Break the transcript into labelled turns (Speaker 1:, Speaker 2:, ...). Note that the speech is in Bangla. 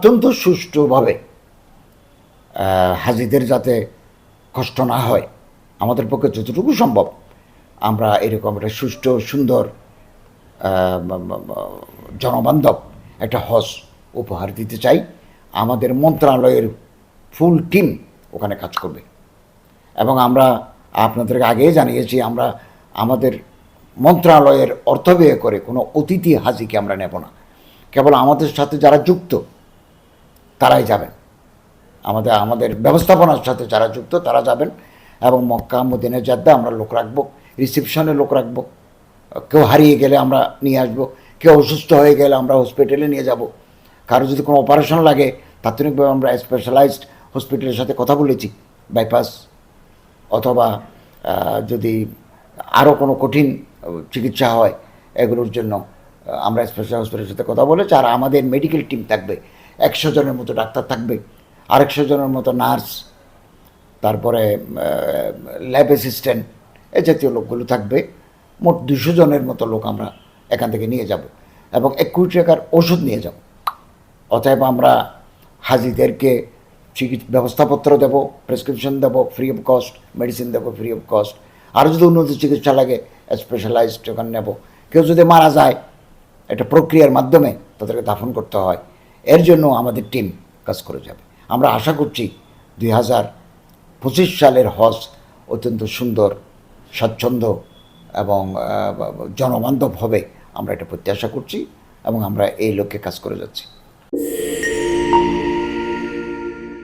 Speaker 1: অত্যন্ত সুষ্ঠুভাবে হাজিদের যাতে কষ্ট না হয়, আমাদের পক্ষে যতটুকু সম্ভব, আমরা এরকম একটা সুষ্ঠু, সুন্দর জনবান্ধব একটা হজ উপহার দিতে চাই। আমাদের মন্ত্রণালয়ের ফুল টিম ওখানে কাজ করবে। এবং আমরা আপনাদেরকে আগেই জানিয়েছি, আমরা আমাদের মন্ত্রণালয়ের অর্থ ব্যয় করে কোনো অতিথি হাজিকে আমরা নেব না। কেবল আমাদের সাথে যারা যুক্ত তারাই যাবেন। আমাদের আমাদের ব্যবস্থাপনার সাথে যারা যুক্ত, তারা যাবেন এবং মক্কা, মদিনা, জাদ্দা আমরা লোক রাখব, রিসেপশনে লোক রাখব। কেউ হারিয়ে গেলে আমরা নিয়ে আসব, কেউ অসুস্থ হয়ে গেলে আমরা হসপিটালে নিয়ে যাব। কারও যদি কোনো অপারেশন লাগে, তাৎক্ষণিকভাবে আমরা স্পেশালাইজড হসপিটালের সাথে কথা বলেছি, বাইপাস, অথবা যদি আরও কোনো কঠিন চিকিৎসা হয়, এগুলোর জন্য আমরা স্পেশাল হসপিটালের সাথে কথা বলেছি। আর আমাদের মেডিকেল টিম থাকবে একশো জনের মতো ডাক্তার থাকবে, আরেকশো জনের মতো নার্স, তারপরে ল্যাব অ্যাসিস্ট্যান্ট এ জাতীয় লোকগুলো থাকবে, মোট দুশো জনের মতো লোক আমরা এখান থেকে নিয়ে যাব এবং এক কোটি টাকার ওষুধ নিয়ে যাব। অতএব আমরা হাজিদেরকে চিকিৎসা ব্যবস্থাপত্র দেবো প্রেসক্রিপশন দেবো ফ্রি অফ কস্ট মেডিসিন দেবো ফ্রি অফ কস্ট আর যদি উন্নত চিকিৎসা লাগে স্পেশালাইজড ওখানে নেব। কেউ যদি মারা যায়, একটা প্রক্রিয়ার মাধ্যমে তাদেরকে দাফন করতে হয়। এর জন্য আমাদের টিম কাজ করে যাবে। আমরা আশা করছি দুই হাজার পঁচিশ সালের হজ অত্যন্ত সুন্দর, স্বাচ্ছন্দ্য এবং জনবান্ধব হবে। আমরা এটা প্রত্যাশা করছি এবং আমরা এই লক্ষ্যে কাজ করে যাচ্ছি।